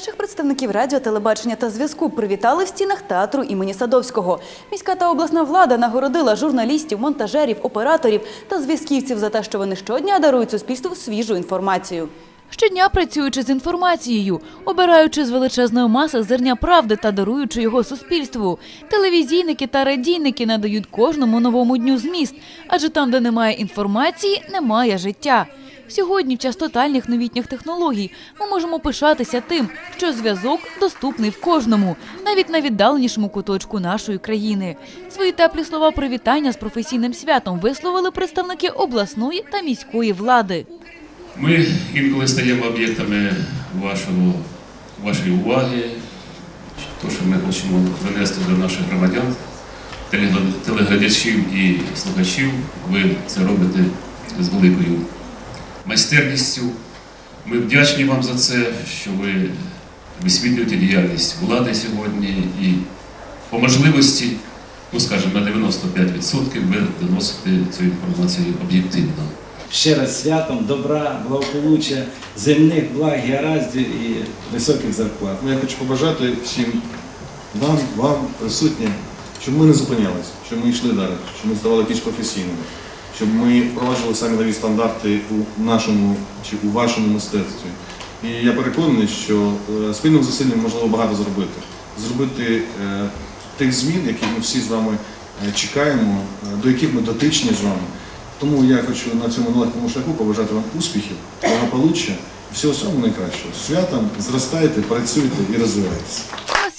Найкращих представників радіо, телебачення та зв'язку привітали в стінах театру імені Садовського. Міська та обласна влада нагородила журналістів, монтажерів, операторів та зв'язківців за те, що вони щодня дарують суспільству свіжу інформацію. Щодня працюючи з інформацією, обираючи з величезної маси зерня правди та даруючи його суспільству, телевізійники та радійники надають кожному новому дню зміст, адже там, де немає інформації, немає життя. Сьогодні, в час тотальних новітніх технологій, ми можемо пишатися тим, що зв'язок доступний в кожному, навіть на віддаленішому куточку нашої країни. Свої теплі слова привітання з професійним святом висловили представники обласної та міської влади. Ми інколи стаємо об'єктами вашого, вашої уваги, то, що ми хочемо донести до наших громадян, телеглядачів і слухачів. Ви це робите з великою майстерністю. Ми вдячні вам за це, що ви висвітлюєте діяльність влади сьогодні і по можливості, ну скажімо, на 95% ви доносите цю інформацію об'єктивно. Ще раз святом, добра, благополуччя, земних благ, гараздів і високих зарплат. Ну, Я хочу побажати всім нам, вам, присутнім, щоб ми не зупинялися, щоб ми йшли далі, щоб ми ставали більш професійними, щоб ми впроваджували самі нові стандарти у нашому чи у вашому мистецтві. І я переконаний, що е, спільним зусиллям можливо багато зробити. Зробити е, тих змін, які ми всі з вами е, чекаємо, до яких ми дотичні з вами. Тому я хочу на цьому нелегкому шляху побажати вам успіхів, благополуччя, всього самого найкращого. Святом зростайте, працюйте і розвивайтеся.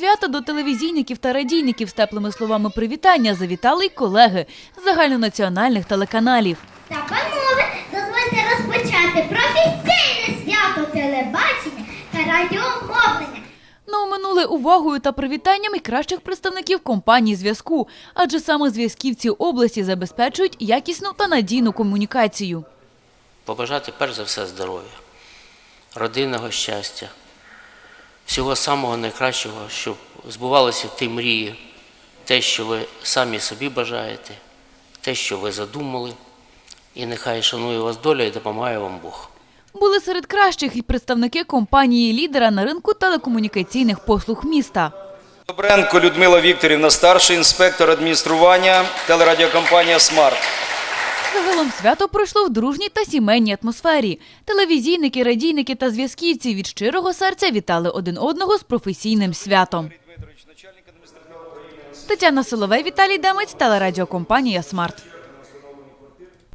Свято до телевізійників та радійників з теплими словами привітання завітали й колеги з загальнонаціональних телеканалів. Та панове, дозвольте розпочати професійне свято телебачення та радіомовлення. Не оминули увагою та привітанням і кращих представників компаній зв'язку, адже саме зв'язківці області забезпечують якісну та надійну комунікацію. побажати перш за все здоров'я, родинного щастя, всього самого найкращого, щоб збувалися ті мрії, те, що ви самі собі бажаєте, те, що ви задумали, і нехай шанує вас доля і допомагає вам Бог. Були серед кращих і представники компанії лідера на ринку телекомунікаційних послуг міста. Добренко Людмила Вікторівна, старший інспектор адміністрування телерадіокомпанія Смарт. Загалом свято пройшло в дружній та сімейній атмосфері. Телевізійники, радійники та зв'язківці від щирого серця вітали один одного з професійним святом. Тетяна Соловей, Віталій Демець, телерадіокомпанія Смарт.